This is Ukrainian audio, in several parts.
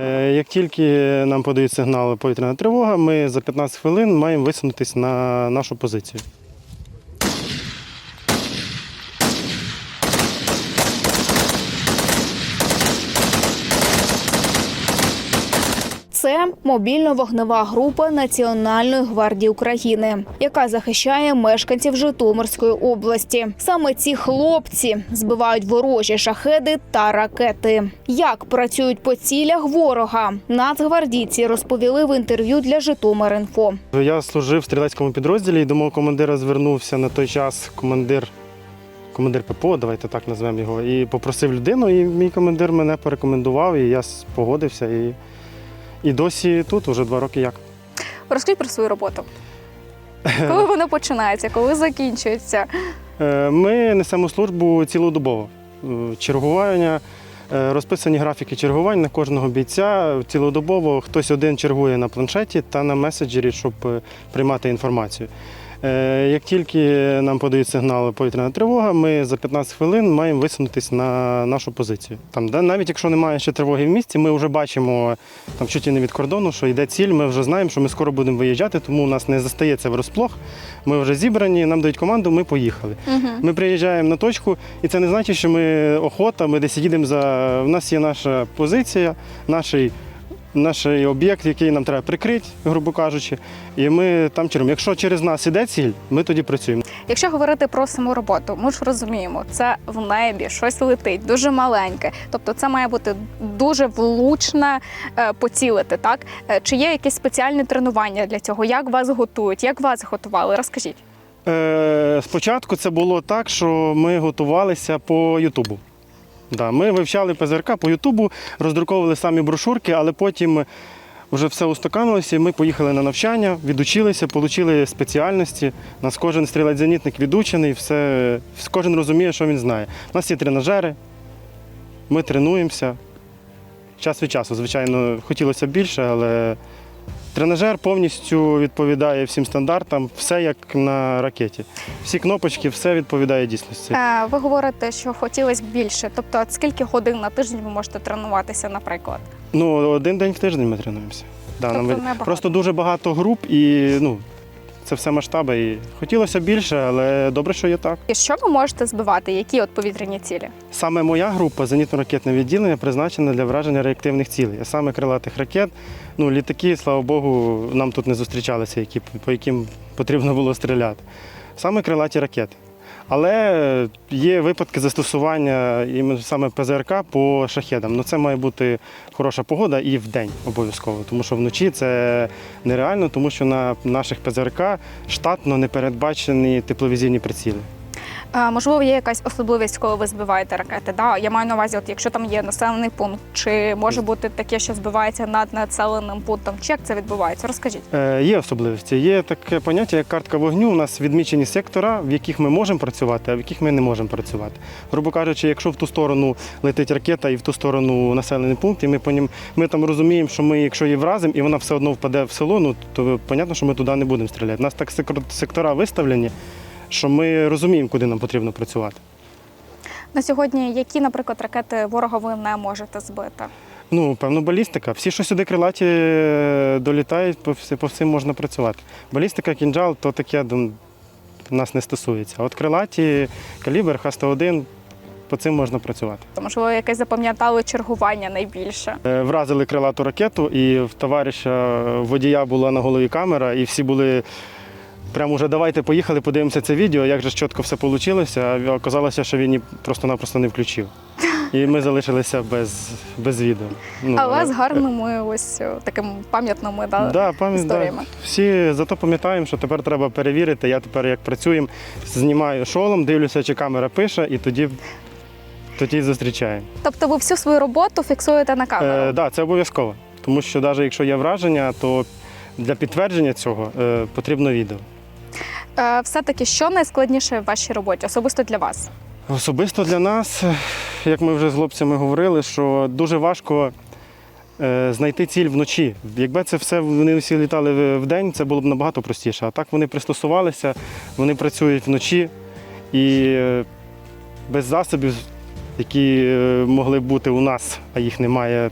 Е, Як тільки нам подають сигнали повітряна тривога, ми за 15 хвилин маємо висунутися на нашу позицію. Це мобільно-вогнева група Національної гвардії України, яка захищає мешканців Житомирської області. Саме ці хлопці збивають ворожі шахеди та ракети. Як працюють по цілях ворога? Нацгвардійці розповіли в інтерв'ю для Житомир.Інфо. Я служив в стрілецькому підрозділі і до мого командира звернувся на той час командир, командир ППО, давайте так назвемо його, і попросив людину, і мій командир мене порекомендував, і я погодився. І, і досі тут, вже два роки як. Розкажіть про свою роботу. Коли вона починається, коли закінчується? Е, Ми несемо службу цілодобово. Е, Чергування, е, розписані графіки чергувань на кожного бійця. Цілодобово хтось один чергує на планшеті та на меседжері, щоб приймати інформацію. Е, Як тільки нам подають сигнал повітряна тривога, ми за 15 хвилин маємо висунутися на нашу позицію. Там, де навіть якщо немає ще тривоги в місті, ми вже бачимо там чуть і не від кордону, що йде ціль. Ми вже знаємо, що ми скоро будемо виїжджати, тому у нас не застається врозплох. Ми вже зібрані, нам дають команду, ми поїхали. Ми приїжджаємо на точку, і це не значить, що ми охота, ми десь їдемо за. У нас є наша позиція, наш, наш об'єкт, який нам треба прикрити, грубо кажучи, і ми там чергуємо. Якщо через нас іде ціль, ми тоді працюємо. Якщо говорити про саму роботу, ми ж розуміємо, це в небі щось летить, дуже маленьке. Тобто це має бути дуже влучно е, поцілити. Так Е, чи є якісь спеціальні тренування для цього? Як вас готують? Як вас готували? Розкажіть. Е, спочатку це було так, що ми готувалися по Ютубу. Да, ми вивчали ПЗРК по Ютубу, роздруковували самі брошурки, але потім вже все устаканилося, і ми поїхали на навчання, відучилися, отримали спеціальності. Нас кожен стрілець-зенітник відучений, все, кожен розуміє, що він знає. У нас є тренажери, ми тренуємося. Час від часу, звичайно, хотілося більше, але тренажер повністю відповідає всім стандартам, все як на ракеті. Всі кнопочки, все відповідає дійсності. Е, ви говорите, що хотілося б більше. Тобто, от скільки годин на тиждень ви можете тренуватися, наприклад? Ну, один день в тиждень ми тренуємося. Да, Тобто нам... Просто дуже багато груп і ну, це все масштаби. І хотілося більше, але добре, що є так. І що ви можете збивати? Які от повітряні цілі? Саме моя група зенітно-ракетне відділення призначена для враження реактивних цілей, а саме крилатих ракет. Ну, літаки, слава Богу, нам тут не зустрічалися, які, по яким потрібно було стріляти. Саме крилаті ракети. Але є випадки застосування саме ПЗРК по шахедам. Ну це має бути хороша погода і в день обов'язково, тому що вночі це нереально, тому що на наших ПЗРК штатно не передбачені тепловізійні приціли. Можливо, є якась особливість, коли ви збиваєте ракети. Да, я маю на увазі, от якщо там є населений пункт, чи може бути таке, що збивається над населеним пунктом, чи як це відбувається? Розкажіть. Е, Є особливості. Є таке поняття, як картка вогню. У нас відмічені сектора, в яких ми можемо працювати, а в яких ми не можемо працювати. Грубо кажучи, якщо в ту сторону летить ракета і в ту сторону населений пункт, і ми по ним, ми там розуміємо, що ми, якщо її вразимо, і вона все одно впаде в село, ну то понятно, що ми туди не будемо стріляти. У нас так сектор- сектора виставлені, що ми розуміємо, куди нам потрібно працювати. На сьогодні які, наприклад, ракети ворога ви не можете збити? Ну, певно, балістика. Всі, що сюди крилаті е, долітають, по, всі- по всім можна працювати. Балістика, кінжал, то таке дум, нас не стосується. А От крилаті, калібр, Х-101, по цим можна працювати. Можливо, якесь запам'ятали чергування найбільше. Е, Вразили крилату ракету, і в товариша е, водія була на голові камера, і всі були. Прямо вже давайте поїхали, подивимося це відео, як же чітко все вийшло, а оказалося, що він її просто-напросто не включив. І ми залишилися без, без відео. Ну, Але з е, гарними ось е, такими пам'ятними да, Да, да. історіями. Всі зато пам'ятаємо, що тепер треба перевірити. Я тепер як працюємо, знімаю шолом, дивлюся, чи камера пише, і тоді, тоді зустрічаємо. Тобто ви всю свою роботу фіксуєте на камеру? Е, да, це обов'язково. Тому що навіть якщо є враження, то для підтвердження цього е, потрібно відео. Е, Все-таки що найскладніше в вашій роботі, особисто для вас? Особисто для нас, е, як ми вже з хлопцями говорили, що дуже важко е, знайти ціль вночі. Якби це все вони всі літали в- вдень, це було б набагато простіше. А так вони пристосувалися, вони працюють вночі і без засобів, які могли бути у нас, а їх немає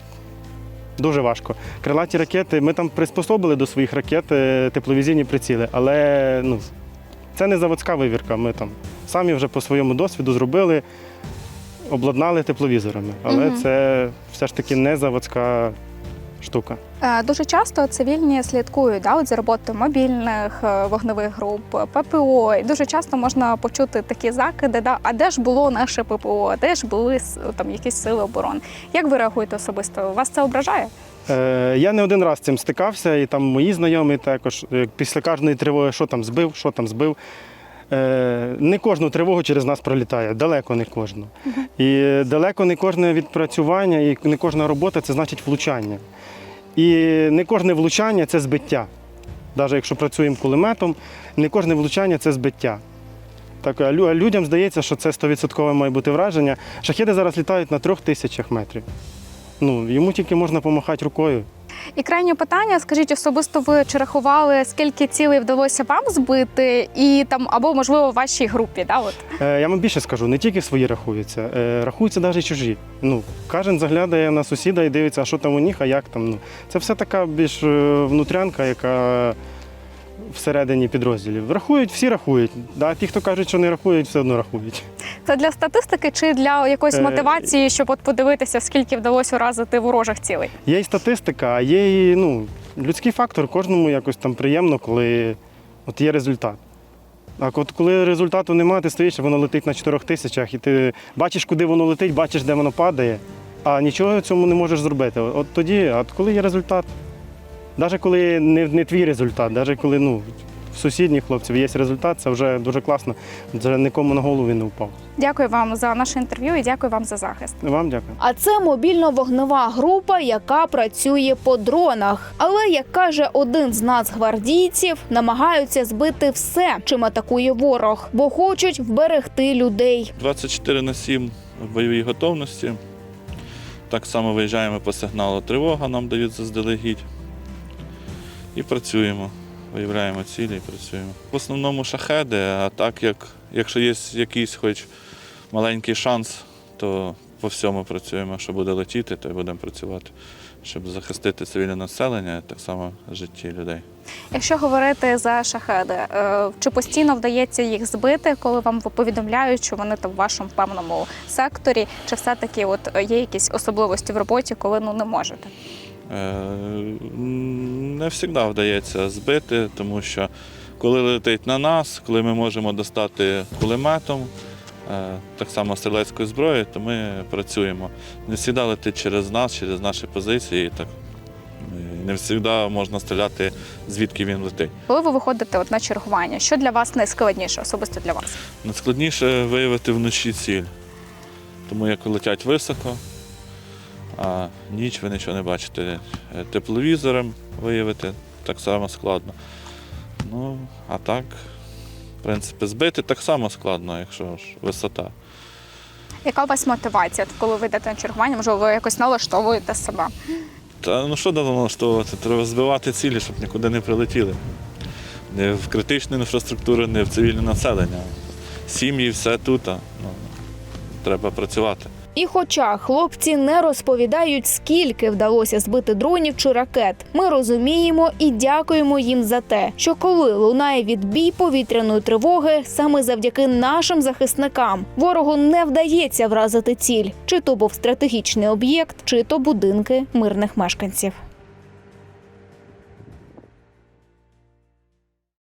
Дуже важко. Крилаті ракети, ми там приспособили до своїх ракет тепловізійні приціли, але ну, це не заводська вивірка. Ми там самі вже по своєму досвіду зробили, обладнали тепловізорами. Але Мгм. це все ж таки не заводська штука. Е, Дуже часто цивільні слідкують да, от за роботою мобільних е, вогневих груп, ППО. І дуже часто можна почути такі закиди, да, а де ж було наше ППО, де ж були там якісь сили оборони. Як ви реагуєте особисто? Вас це ображає? Е, я не один раз з цим стикався, і там мої знайомі також. Е, Після кожної тривоги, що там збив, що там збив. Е, не кожну тривогу через нас пролітає, далеко не кожну. І далеко не кожне відпрацювання, і не кожна робота це значить влучання. І не кожне влучання це збиття. Навіть якщо працюємо кулеметом, не кожне влучання це збиття. Так, а людям здається, що це 100% має бути враження. Шахеди зараз літають на трьох тисячах метрів. Ну, йому тільки можна помахати рукою. І крайнє питання: скажіть, особисто ви чи рахували, скільки цілей вдалося вам збити, і там або можливо вашій групі? Да, от Е, я вам більше скажу, не тільки свої рахуються, е, рахуються навіть чужі. Ну, кожен заглядає на сусіда і дивиться, а що там у них, а як там. Ну, це все така більш е, внутрянка, яка всередині підрозділів. Рахують, всі рахують. Да? Ті, хто кажуть, що не рахують, все одно рахують. це для статистики чи для якоїсь Е, мотивації, щоб от подивитися, скільки вдалося уразити ворожих цілей? Є і статистика, а є і ну, людський фактор. Кожному якось там приємно, коли от є результат. А от коли результату немає, ти стоїш, воно летить на 4 тисячах, і ти бачиш, куди воно летить, бачиш, де воно падає, а нічого цьому не можеш зробити. От тоді, а коли є результат, навіть коли не, не твій результат, навіть коли ну, в сусідніх хлопців є результат, це вже дуже класно. Вже нікому на голову він не впав. Дякую вам за наше інтерв'ю і дякую вам за захист. Вам дякую. А це мобільно-вогнева група, яка працює по дронах. Але як каже один з нацгвардійців, намагаються збити все, чим атакує ворог, бо хочуть вберегти людей. 24 на 7 в бойовій готовності. Так само виїжджаємо по сигналу тривога, нам дають заздалегідь. І працюємо. Виявляємо цілі і працюємо. В основному шахеди, а так як якщо є якийсь хоч маленький шанс, то по всьому працюємо. Що буде летіти, то й будемо працювати, щоб захистити цивільне населення, так само житті людей. Якщо говорити за шахеди, е, чи постійно вдається їх збити, коли вам повідомляють, що вони там в вашому певному секторі, чи все-таки от е, є якісь особливості в роботі, коли ну не можете? Е, Не завжди вдається збити, тому що коли летить на нас, коли ми можемо достати кулеметом, е, так само стрілецькою зброєю, то ми працюємо. Не завжди летить через нас, через наші позиції. Так, е, не завжди можна стріляти, звідки він летить. Коли ви виходите от на чергування, що для вас найскладніше, особисто для вас? Найскладніше виявити вночі ціль, тому як летять високо, а ніч ви нічого не бачите. Е, Тепловізором виявити так само складно. Ну, а так, в принципі, збити так само складно, якщо ж висота. Яка у вас мотивація, коли ви йдете на чергування? Можливо, ви якось налаштовуєте себе? Та ну що давно налаштовувати? Треба збивати цілі, щоб нікуди не прилетіли. Не в критичну інфраструктуру, не в цивільне населення. Сім'ї, все тут. Ну, треба працювати. І хоча хлопці не розповідають, скільки вдалося збити дронів чи ракет, ми розуміємо і дякуємо їм за те, що коли лунає відбій повітряної тривоги, саме завдяки нашим захисникам ворогу не вдається вразити ціль, чи то був стратегічний об'єкт, чи то будинки мирних мешканців.